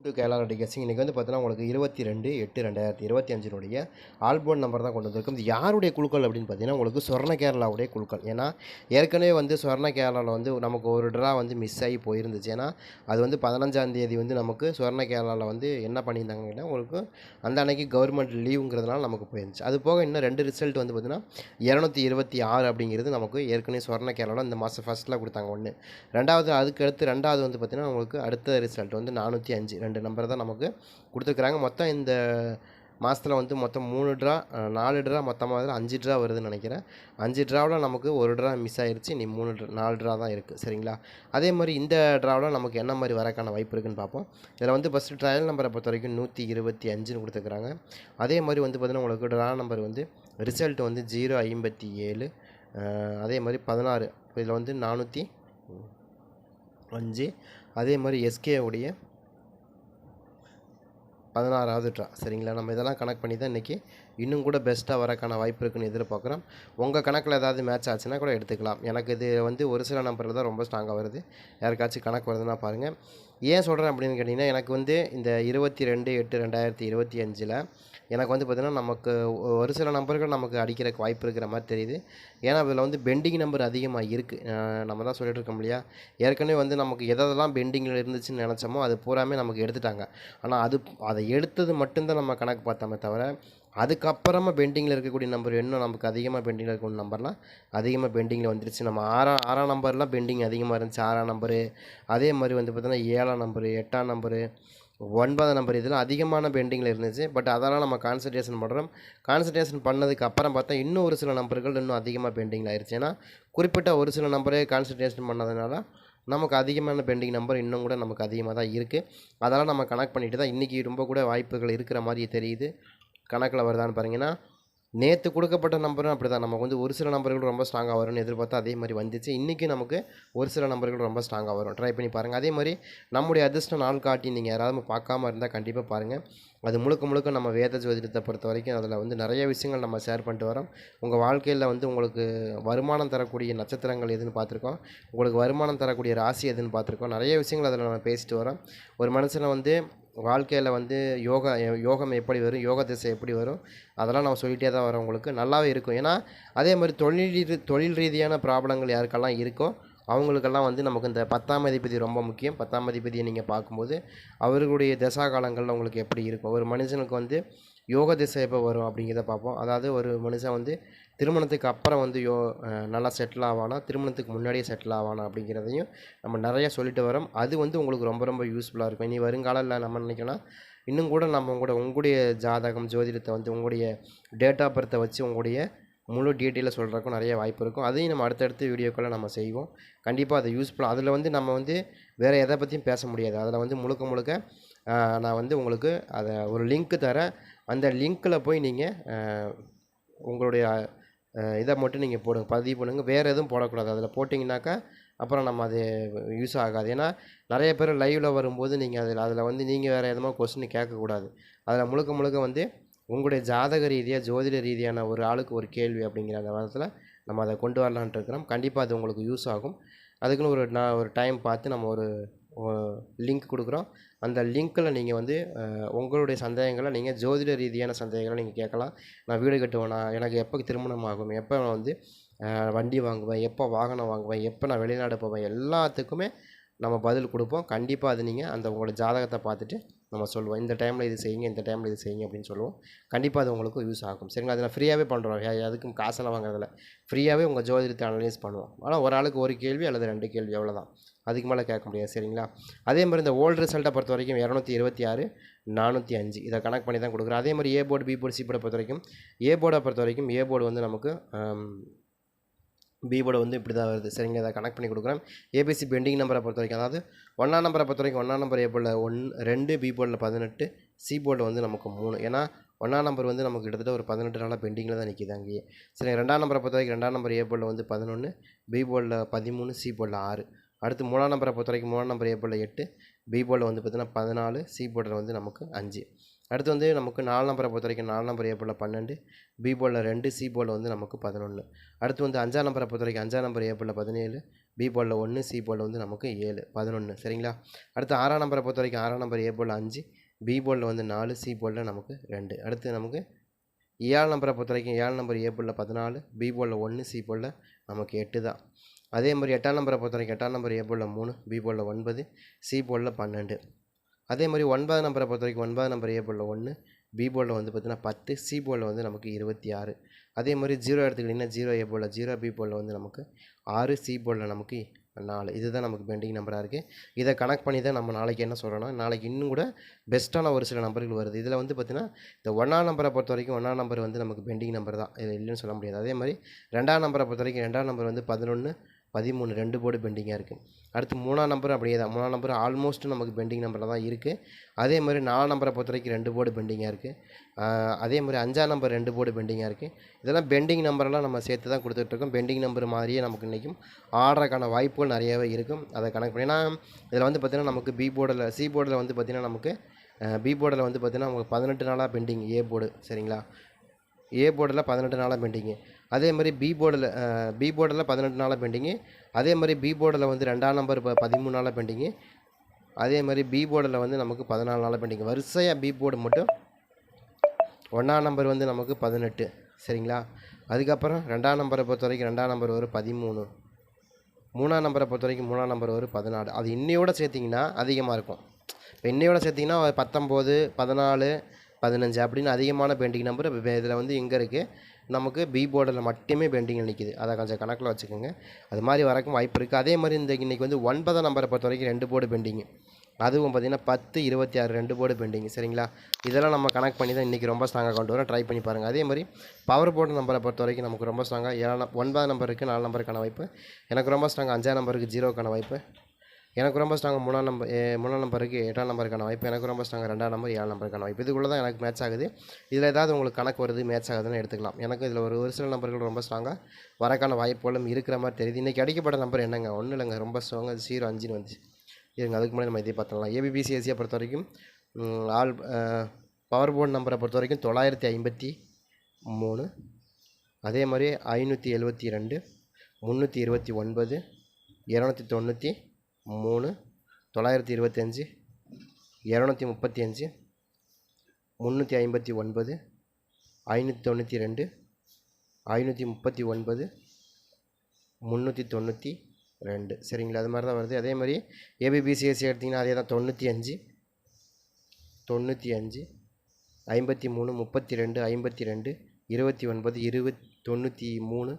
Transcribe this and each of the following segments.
To Kerala டிகேசிங் இன்றைக்கி வந்து பார்த்தீங்கன்னா உங்களுக்கு இருபத்தி ரெண்டு எட்டு ரெண்டாயிரத்தி இருபத்தி அஞ்சினுடைய ஆல்போன் நம்பர் தான் கொண்டு வந்திருக்கும். இது யாருடைய குழுக்கள் அப்படின்னு பார்த்தீங்கன்னா உங்களுக்கு சொர்ண கேரளாவுடைய குழுக்கள். ஏன்னா ஏற்கனவே வந்து சொர்ண கேரளாவில் வந்து நமக்கு ஒரு ட்ரா வந்து மிஸ் ஆகி போயிருந்துச்சு. ஏன்னா அது வந்து பதினஞ்சாம் தேதி வந்து நமக்கு சொர்ண கேரளாவில் வந்து என்ன பண்ணியிருந்தாங்கன்னா உங்களுக்கு அந்த அன்னைக்கு கவர்மெண்ட் லீவுங்கிறதுனால நமக்கு போயிருந்துச்சு. அது போக இன்னும் ரெண்டு ரிசல்ட் வந்து பார்த்தீங்கன்னா இரநூத்தி இருபத்தி ஆறு அப்படிங்கிறது நமக்கு ஏற்கனவே சொர்ண கேரளாவில் இந்த மாதம் ஃபஸ்ட்டில் கொடுத்தாங்க ஒன்று ரெண்டாவது அதுக்கு அடுத்து ரெண்டாவது வந்து பார்த்திங்கன்னா உங்களுக்கு அடுத்த ரிசல்ட் வந்து நானூற்றி அஞ்சு ரெண்டு நம்பர் தான் நமக்கு கொடுத்துருக்குறாங்க. மொத்தம் இந்த மாதத்தில் வந்து மொத்தம் மூணு ட்ரா நாலு ட்ரா மொத்தமாக அதில் அஞ்சு ட்ரா வருதுன்னு நினைக்கிறேன். அஞ்சு ட்ராவில் நமக்கு ஒரு ட்ரா மிஸ் ஆயிருச்சு. நீ மூணு ட்ரா நாலு ட்ரா தான் இருக்குது சரிங்களா? அதே மாதிரி இந்த ட்ராவில் நமக்கு என்ன மாதிரி வரக்கான வாய்ப்பு இருக்குன்னு பார்ப்போம். இதில் வந்து ஃபஸ்ட்டு ட்ரையல் நம்பரை பொறுத்த வரைக்கும் நூற்றி இருபத்தி அஞ்சுன்னு கொடுத்துருக்குறாங்க. அதே மாதிரி வந்து பார்த்திங்கன்னா உங்களுக்கு ட்ரா நம்பர் வந்து ரிசல்ட் வந்து ஜீரோ ஐம்பத்தி ஏழு அதே மாதிரி பதினாறு. இதில் வந்து நானூற்றி அஞ்சு. அதே மாதிரி எஸ்கே உடைய பதினாறாவது ட்ரா. சரிங்களா? நம்ம இதெல்லாம் கனெக்ட் பண்ணி தான் இன்றைக்கி இன்னும் கூட பெஸ்ட்டாக வரக்கான வாய்ப்பு இருக்குன்னு எதிர்பார்க்குறோம். உங்கள் கணக்கில் ஏதாவது மேட்ச் ஆச்சுன்னா கூட எடுத்துக்கலாம். எனக்கு இது வந்து ஒரு சில நம்பரில் தான் ரொம்ப ஸ்ட்ராங்காக வருது. யாருக்காச்சும் கணக்கு வருதுன்னா பாருங்கள் ஏன் சொல்கிறேன் அப்படின்னு கேட்டிங்கன்னா எனக்கு வந்து இந்த இருபத்தி ரெண்டு எட்டு ரெண்டாயிரத்தி இருபத்தி அஞ்சில் எனக்கு வந்து பார்த்திங்கன்னா நமக்கு ஒரு சில நம்பர்கள் நமக்கு அடிக்கிறக்கு வாய்ப்பு இருக்கிற மாதிரி தெரியுது. ஏன்னா அதில் வந்து பெண்டிங் நம்பர் அதிகமாக இருக்குது நம்ம தான் சொல்லிட்டு இருக்கோம் இல்லையா? ஏற்கனவே வந்து நமக்கு எதெல்லாம் பெண்டிங்கில் இருந்துச்சுன்னு நினச்சோமோ அது பூராமே நமக்கு எடுத்துட்டாங்க. ஆனால் அது அதை எடுத்தது மட்டும்தான் நம்ம கணக்கு பார்த்தோமே தவிர அதுக்கப்புறமா பெண்டிங்கில் இருக்கக்கூடிய நம்பர் இன்னும் நமக்கு அதிகமாக பெண்டிங்கில் இருக்கக்கூடிய நம்பர்லாம் அதிகமாக பெண்டிங்கில் வந்துருச்சு. நம்ம ஆறாம் ஆறாம் நம்பர்லாம் பெண்டிங் அதிகமாக இருந்துச்சு. ஆறாம் நம்பரு அதே மாதிரி வந்து பார்த்திங்கன்னா ஏழாம் நம்பரு எட்டாம் நம்பரு ஒன்பதாம் நம்பர் இதில் அதிகமான பெண்டிங்கில் இருந்துச்சு. பட் அதெல்லாம் நம்ம கான்சன்ட்ரேஷன் பண்ணுறோம் கான்சன்ட்ரேஷன் பண்ணதுக்கு அப்புறம் பார்த்தா இன்னும் ஒரு சில நம்பர்கள் இன்னும் அதிகமாக பெண்டிங்கில் ஆயிடுச்சு ஏன்னா குறிப்பிட்ட ஒரு சில நம்பரே கான்சன்ட்ரேஷன் பண்ணதுனால நமக்கு அதிகமான பெண்டிங் நம்பர் இன்னும் கூட நமக்கு அதிகமாக தான் இருக்குது அதெல்லாம் நம்ம கனெக்ட் பண்ணிட்டு தான் இன்றைக்கி ரொம்ப கூட வாய்ப்புகள் இருக்கிற மாதிரி தெரியுது. கணக்கில் வருதான்னு பாருங்கன்னா நேற்று கொடுக்கப்பட்ட நம்பரும் அப்படி தான் நமக்கு வந்து ஒரு சில நம்பர்கள் ரொம்ப ஸ்ட்ராங்காக வரும்னு எதிர்பார்த்தா அதே மாதிரி வந்துச்சு. இன்றைக்கி நமக்கு ஒரு சில நம்பர்கள் ரொம்ப ஸ்ட்ராங்காக வரும். ட்ரை பண்ணி பாருங்கள் அதே மாதிரி நம்முடைய அதிர்ஷ்ட நாள் காட்டி நீங்கள் யாராவது பார்க்காம இருந்தால் கண்டிப்பாக பாருங்கள் அது முழுக்க முழுக்க நம்ம வேத ஜோதிடத்தை பொறுத்த வரைக்கும் அதில் வந்து நிறைய விஷயங்கள் நம்ம ஷேர் பண்ணிட்டு வரோம். உங்கள் வாழ்க்கையில் வந்து உங்களுக்கு வருமானம் தரக்கூடிய நட்சத்திரங்கள் எதுன்னு பார்த்துருக்கோம். உங்களுக்கு வருமானம் தரக்கூடிய ராசி எதுன்னு பார்த்துருக்கோம். நிறைய விஷயங்கள் அதில் நம்ம பேசிட்டு வரோம். ஒரு மனுஷனை வந்து வாழ்க்கையில் வந்து யோகா யோகம் எப்படி வரும் யோக திசை எப்படி வரும் அதெல்லாம் நம்ம சொல்லிகிட்டே தான் வரோம் உங்களுக்கு. நல்லாவே இருக்கும். ஏன்னா அதே மாதிரி தொழில் தொழில் ரீதியான ப்ராப்ளங்கள் யாருக்கெல்லாம் இருக்கோ அவங்களுக்கெல்லாம் வந்து நமக்கு இந்த பத்தாம் அதிபதி ரொம்ப முக்கியம். பத்தாம் அதிபதியை நீங்கள் பார்க்கும்போது அவர்களுடைய தசா காலங்களில் உங்களுக்கு எப்படி இருக்கும்? ஒரு மனுஷனுக்கு வந்து யோக திசை எப்போ வரும் அப்படிங்கிறத பார்ப்போம். அதாவது ஒரு மனுஷன் வந்து திருமணத்துக்கு அப்புறம் வந்து யோ நல்லா செட்டில் ஆவானா? திருமணத்துக்கு முன்னாடியே செட்டில் ஆவானா? அப்படிங்கிறதையும் நம்ம நிறையா சொல்லிட்டு வரோம். அது வந்து உங்களுக்கு ரொம்ப ரொம்ப யூஸ்ஃபுல்லாக இருக்கும். இனி வருங்காலில் நம்ம நினைக்கலாம் இன்னும் கூட நம்ம கூட உங்களுடைய ஜாதகம் ஜோதிடத்தை வந்து உங்களுடைய டேட் ஆஃப் பர்த்தை வச்சு உங்களுடைய முழு டீட்டெயிலாக சொல்கிறதுக்கும் நிறைய வாய்ப்பு இருக்கும். அதையும் நம்ம அடுத்தடுத்து வீடியோக்களை நம்ம செய்வோம். கண்டிப்பாக அது யூஸ்ஃபுல்லாக அதில் வந்து நம்ம வந்து வேறு எதை பற்றியும் பேச முடியாது. அதில் வந்து முழுக்க முழுக்க நான் வந்து உங்களுக்கு அதை ஒரு லிங்க்கு தரேன் அந்த லிங்க்கில் போய் நீங்கள் உங்களுடைய இதை மட்டும் நீங்கள் போடுங்க. பதிவு பண்ணுங்கள் வேறு எதுவும் போடக்கூடாது. அதில் போட்டிங்கனாக்கா அப்புறம் நம்ம அது யூஸ் ஆகாது. ஏன்னா நிறைய பேர் லைவில் வரும்போது நீங்கள் அதில் அதில் வந்து நீங்கள் வேறு எதுவும் கொஸ்டின் கேட்கக்கூடாது. அதில் முழுக்க முழுக்க வந்து உங்களுடைய ஜாதக ரீதியாக ஜோதிட ரீதியான ஒரு ஆளுக்கு ஒரு கேள்வி அப்படிங்கிற அந்த விதத்தில் நம்ம அதை கொண்டு வரலான்ட்டு இருக்கிறோம். கண்டிப்பாக அது உங்களுக்கு யூஸ் ஆகும். அதுக்குன்னு ஒரு நான் ஒரு டைம் பார்த்து நம்ம ஒரு லிங்க் கொடுக்குறோம். அந்த லிங்க்கில் நீங்கள் வந்து உங்களுடைய சந்தேகங்களை நீங்கள் ஜோதிட ரீதியான சந்தேகங்களை நீங்கள் கேட்கலாம். நான் வீடு கட்டுவேனா? எனக்கு எப்போ திருமணம் ஆகும்? எப்போ நான் வந்து வண்டி வாங்குவேன்? எப்போ வாகனம் வாங்குவேன்? எப்போ நான் வெளிநாடு போவேன்? எல்லாத்துக்குமே நம்ம பதில் கொடுப்போம். கண்டிப்பாக அது நீங்கள் அந்த உங்களோட ஜாதகத்தை பார்த்துட்டு நம்ம சொல்லுவோம் இந்த டைமில் இது செய்யுங்க இந்த டைமில் இது செய்யுங்க அப்படின்னு சொல்லுவோம். கண்டிப்பாக அது உங்களுக்கு யூஸ் ஆகும். சரிங்களா? அதில் ஃப்ரீயாகவே பண்ணுறோம் அதுக்கும் காசெல்லாம் வாங்குறதில்ல. ஃப்ரீயாகவே உங்கள் ஜோதிடத்தை அனலைஸ் பண்ணுவோம். ஆனால் ஒரு ஆளுக்கு ஒரு கேள்வி அல்லது ரெண்டு கேள்வி அவ்வளோதான் அதுக்கு மேலே கேட்க முடியாது. சரிங்களா? அதே மாதிரி இந்த ஓல்டு ரிசல்ட்டை பொறுத்த வரைக்கும் இரநூத்தி இருபத்தி ஆறு நானூற்றி அஞ்சு. இதை கனெக்ட் பண்ணி தான் கொடுக்குறோம். அதே மாதிரி A board B board C போர்டை பொறுத்த வரைக்கும் ஏ போர்டை பொறுத்த வரைக்கும் ஏ போர்டு வந்து நமக்கு பி வந்து இப்படி தான் வருது. சரிங்க அதை கனெக்ட் பண்ணி கொடுக்குறேன். ஏபிசி பெண்டிங் நம்பரை பொறுத்த வரைக்கும் அதாவது ஒன்றாம் நம்பரை பொறுத்த வரைக்கும் ஒன்றாம் நம்பர் ஏ போர்டில் ஒன் ரெண்டு பி போர்டில் பதினெட்டு சி போர்டில் வந்து நமக்கு மூணு. ஏன்னா ஒன்றாம் நம்பர் வந்து நமக்கு கிட்டத்தட்ட ஒரு பதினெட்டு நாளாக பெண்டிங்கில் தான் நிற்கிது அங்கேயே. சரி ரெண்டாம் நம்பரை பொறுத்த வரைக்கும் ரெண்டாம் நம்பர் ஏ போர்டில் வந்து பதினொன்று பி போர்டில் பதிமூணு சி போர்டில் ஆறு. அடுத்து மூணாம் நம்பரை பொறுத்த வரைக்கும் மூணாம் நம்பர் ஏ போர்டில் எட்டு பி போர்டில் வந்து பார்த்திங்கன்னா பதினாலு சி போர்டில் வந்து நமக்கு அஞ்சு. அடுத்து வந்து நமக்கு நாலு நம்பரை பொறுத்த வரைக்கும் நாலு நம்பர் ஏ பன்னெண்டு பி போலில் ரெண்டு சி போலில் வந்து நமக்கு பதினொன்று அடுத்து வந்து அஞ்சாம் நம்பரை பொறுத்த வரைக்கும் அஞ்சாம் நம்பர் ஏ பதினேழு பி போலில் ஒன்று சி போலில் வந்து நமக்கு ஏழு பதினொன்று சரிங்களா? அடுத்து ஆறாம் நம்பரை பொறுத்த வரைக்கும் ஆறாம் நம்பர் ஏ அஞ்சு பி போலில் வந்து நாலு சி போலில் நமக்கு ரெண்டு. அடுத்து நமக்கு ஏழு நம்பரை பொறுத்த வரைக்கும் ஏழு நம்பர் ஏ பதினாலு பி போலில் ஒன்று சி போலில் நமக்கு எட்டு தான். அதே மாதிரி எட்டாம் நம்பரை பொறுத்த வரைக்கும் எட்டாம் நம்பர் ஏ மூணு பி போலில் ஒன்பது சி போலில் பன்னெண்டு. அதே மாதிரி ஒன்பதாம் நம்பரை பொறுத்த வரைக்கும் ஒன்பதாம் நம்பர் ஏ போர்டில் ஒன்று பி போர்டில் வந்து பார்த்திங்கன்னா பத்து சி போர்டில் வந்து நமக்கு இருபத்தி ஆறு. அதே மாதிரி ஜீரோ எடுத்துக்கிட்டிங்கன்னா ஜீரோ ஏ போர்டில் ஜீரோ பி போர்டில் வந்து நமக்கு ஆறு சி போர்டில் நமக்கு நாலு. இதுதான் நமக்கு பெண்டிங் நம்பராக இருக்குது இதை கனெக்ட் பண்ணி தான் நம்ம நாளைக்கு என்ன சொல்கிறோன்னா நாளைக்கு இன்னும் கூட பெஸ்ட்டான ஒரு சில நம்பர்கள் வருது. இதில் வந்து பார்த்திங்கன்னா இந்த ஒன்றாம் நம்பரை பொறுத்த வரைக்கும் ஒன்றாம் நம்பர் வந்து நமக்கு பெண்டிங் நம்பர் தான். இது இல்லைன்னு சொல்ல முடியாது. அதே மாதிரி ரெண்டாம் நம்பரை பொறுத்த வரைக்கும் ரெண்டாம் நம்பர் வந்து பதினொன்று பதிமூணு ரெண்டு போர்டு பெண்டிங்காக இருக்குது அடுத்து மூணாம் நம்பர் அப்படியே தான். மூணாம் நம்பர் ஆல்மோஸ்ட் நமக்கு பெண்டிங் நம்பரில் தான் இருக்குது அதே மாதிரி நாலாம் நம்பரை பொறுத்த வரைக்கும் ரெண்டு போர்டு பெண்டிங்காக இருக்குது அதே மாதிரி அஞ்சாம் நம்பர் ரெண்டு போர்டு பெண்டிங்காக இருக்குது இதெல்லாம் பெண்டிங் நம்பரெல்லாம் நம்ம சேர்த்து தான் கொடுத்துட்ருக்கோம் பெண்டிங் நம்பர் மாதிரியே நமக்கு இன்றைக்கும் ஆடுறதுக்கான வாய்ப்புகள் நிறையவே இருக்கும். அதை கணக்கு பண்ணி ஏன்னா இதில் வந்து பார்த்திங்கன்னா நமக்கு பி போர்டில் சி போர்டில் வந்து பார்த்திங்கன்னா நமக்கு பி போர்டில் வந்து பார்த்திங்கன்னா நமக்கு பதினெட்டு நாளாக பெண்டிங் ஏ போர்டு சரிங்களா? ஏ போர்டில் பதினெட்டு நாளாக பெண்டிங்கு. அதே மாதிரி பி போர்டில் பி போர்டில் பதினெட்டு நாளாக பெண்டிங்கு அதே மாதிரி பி போர்டில் வந்து ரெண்டாம் நம்பர் இப்போ பதிமூணு நாளாக பெண்டிங்கு அதே மாதிரி பி போர்டில் வந்து நமக்கு பதினாலு நாளாக பெண்டிங் வரிசையாக பி போர்டு மட்டும் ஒன்றாம் நம்பர் வந்து நமக்கு பதினெட்டு. சரிங்களா? அதுக்கப்புறம் ரெண்டாம் நம்பரை பொறுத்த வரைக்கும் ரெண்டாம் நம்பர் ஒரு பதிமூணு. மூணாம் நம்பரை பொறுத்த வரைக்கும் மூணாம் நம்பர் ஒரு பதினாலு. அது இன்னையோட சேர்த்திங்கன்னா அதிகமாக இருக்கும். இப்போ இன்னையோட சேர்த்திங்கன்னா பத்தொம்போது பதினாலு பதினஞ்சு அப்படின்னு அதிகமான பெயிண்டிங் நம்பர் இதில் வந்து எங்கே இருக்குது நமக்கு பி போர்டில் மட்டுமே பெண்டிங்கில் நிற்கிது அதை கொஞ்சம் கணக்கில் வச்சுக்கோங்க. அது மாதிரி வரக்கும் வாய்ப்பு இருக்குது அதே மாதிரி இந்த இன்றைக்கி வந்து ஒன்பதாம் நம்பரை பொறுத்த வரைக்கும் ரெண்டு போர்டு பெண்டிங்கு அதுவும் பார்த்திங்கன்னா பத்து இருபத்தி ஆறு ரெண்டு போர்டு பெண்டிங் சரிங்களா? இதெல்லாம் நம்ம கனெக்ட் பண்ணி தான் இன்றைக்கி ரொம்ப ஸ்ட்ராங்காக கொண்டு வரோம் ட்ரை பண்ணி பாருங்கள் அதே மாதிரி பவர் போர்டு நம்பரை பொறுத்த வரைக்கும் நமக்கு ரொம்ப ஸ்ட்ராங்காக ஏழாம் ஒன்பதாம் நம்பருக்கு நாலு நம்பருக்கான வாய்ப்பு. எனக்கு ரொம்ப ஸ்ட்ராங்காக அஞ்சாம் நம்பருக்கு ஜீரோக்கான வாய்ப்பு. எனக்கு ரொம்ப ஸ்ட்ராங் மூணாம் நம்பர் மூணாம் நம்பருக்கு எட்டாம் நம்பருக்கான வாய்ப்பு. எனக்கு ரொம்ப ஸ்ட்ராங்காக ரெண்டாம் நம்பர் ஏழாம் நம்பருக்கான வாய்ப்பு. இதுக்குள்ளே தான் எனக்கு மேட்ச் ஆகுது. இதில் ஏதாவது உங்களுக்கு கணக்கு வருது மேட்ச் ஆகுதுன்னு எடுத்துக்கலாம். எனக்கு இதில் ஒரு ஒரு சில நம்பர்கள் ரொம்ப ஸ்ட்ராங்காக வரக்கான வாய்ப்புகளும் இருக்கிற மாதிரி தெரியுது. இன்றைக்கி அடிக்கப்பட்ட நம்பர் என்னங்க? ஒன்றும் இல்லைங்க. ரொம்ப ஸ்ட்ராங்காக ஜீரோ அஞ்சுன்னு வந்துச்சு. இருங்க அதுக்கு முன்னாடி நம்ம இதே பார்த்துக்கலாம் ஏபிபிசிஎஸ்சியை பொறுத்த வரைக்கும் ஆல் பவர் போர்டு நம்பரை பொறுத்த வரைக்கும் தொள்ளாயிரத்தி ஐம்பத்தி மூணு. அதே மாதிரி ஐநூற்றி எழுபத்தி ரெண்டு முந்நூற்றி இருபத்தி ஒன்பது இரநூத்தி தொண்ணூற்றி மூணு தொள்ளாயிரத்தி இருபத்தஞ்சி இரநூத்தி முப்பத்தி அஞ்சு முந்நூற்றி ஐம்பத்தி ஒன்பது ஐநூற்றி தொண்ணூற்றி ரெண்டு ஐநூற்றி முப்பத்தி ஒன்பது முந்நூற்றி தொண்ணூற்றி ரெண்டு. சரிங்களா? அது மாதிரி தான் வருது. அதே மாதிரி ஏபிபிசிஎஸ்சி எடுத்திங்கன்னா அதே தான். தொண்ணூற்றி அஞ்சு தொண்ணூற்றி அஞ்சு ஐம்பத்தி மூணு முப்பத்தி ரெண்டு ஐம்பத்தி ரெண்டு இருபத்தி ஒன்பது இருபத் தொண்ணூற்றி மூணு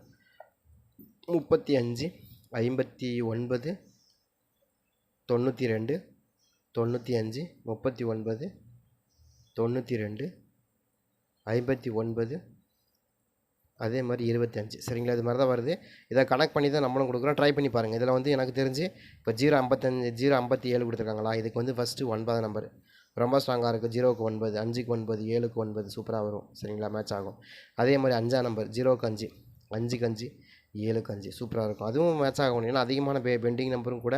முப்பத்தி அஞ்சு ஐம்பத்தி ஒன்பது தொண்ணூற்றி ரெண்டு தொண்ணூற்றி அஞ்சு முப்பத்தி ஒன்பது தொண்ணூற்றி ரெண்டு ஐம்பத்தி ஒன்பது அதே மாதிரி இருபத்தஞ்சு. சரிங்களா? இது மாதிரி தான் வருது. இதை கனெக்ட் பண்ணி தான் நம்மளும் கொடுக்குறோம். ட்ரை பண்ணி பாருங்கள் இதில் வந்து எனக்கு தெரிஞ்சு இப்போ ஜீரோ ஐம்பத்தஞ்சு ஜீரோ ஐம்பத்தி ஏழு கொடுத்துருக்காங்களா? இதுக்கு வந்து ஃபஸ்ட்டு ஒன்பது நம்பர் ரொம்ப ஸ்ட்ராங்காக இருக்குது ஜீரோக்கு ஒன்பது அஞ்சுக்கு ஒன்பது ஏழுக்கு ஒன்பது. சூப்பராக வரும். சரிங்களா? மேட்ச் ஆகும். அதே மாதிரி அஞ்சாம் நம்பர் ஜீரோக்கு அஞ்சு அஞ்சுக்கு அஞ்சு. ஏழுக்கு அஞ்சு. சூப்பராக இருக்கும். அதுவும் மேட்ச் ஆகும் ஏன்னா அதிகமான பெ பெண்டிங் நம்பரும் கூட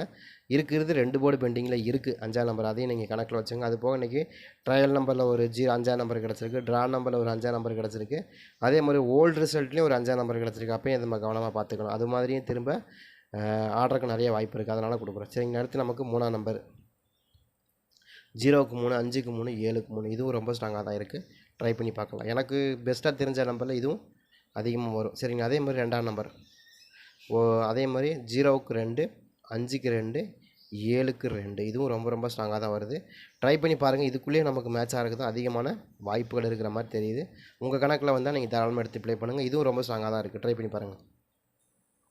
இருக்கிறது. ரெண்டு போர்டு பெண்டிங்கில் இருக்குது அஞ்சாம் நம்பர் அதையும் நீங்கள் கணக்கில் வச்சுங்க அது போக இன்றைக்கி ட்ரையல் நம்பரில் ஒரு ஜீரோ அஞ்சாம் நம்பர் கிடச்சிருக்கு. ட்ரா நம்பரில் ஒரு அஞ்சாம் நம்பர் கிடச்சிருக்கு. அதே மாதிரி ஓல்டு ரிசல்ட்லேயும் ஒரு அஞ்சாம் நம்பர் கிடச்சிருக்கு. அப்பயும் நம்ம கவனமாக பார்த்துக்கணும். அது மாதிரியும் திரும்ப ஆர்டருக்கு நிறைய வாய்ப்பு இருக்குது அதனால் கொடுக்குறோம். சரிங்க அடுத்து நமக்கு மூணாம் நம்பர் ஜீரோவுக்கு மூணு அஞ்சுக்கு மூணு ஏழுக்கு மூணு. இதுவும் ரொம்ப ஸ்ட்ராங்காக தான் இருக்குது ட்ரை பண்ணி பார்க்கலாம். எனக்கு பெஸ்ட்டாக தெரிஞ்ச நம்பரில் இதுவும் அதிகமாக வரும். சரிங்க அதே மாதிரி ரெண்டாம் நம்பர் ஓ அதே மாதிரி ஜீரோவுக்கு ரெண்டு அஞ்சுக்கு ரெண்டு ஏழுக்கு ரெண்டு. இதுவும் ரொம்ப ரொம்ப ஸ்ட்ராங்காக தான் வருது. ட்ரை பண்ணி பாருங்கள் இதுக்குள்ளேயே நமக்கு மேட்ச் ஆகிறது அதிகமான வாய்ப்புகள் இருக்கிற மாதிரி தெரியுது. உங்கள் கணக்கில் வந்தால் நீங்கள் தாராளமாக எடுத்து ப்ளே பண்ணுங்கள் இதுவும் ரொம்ப ஸ்ட்ராங்காக தான் இருக்குது ட்ரை பண்ணி பாருங்கள்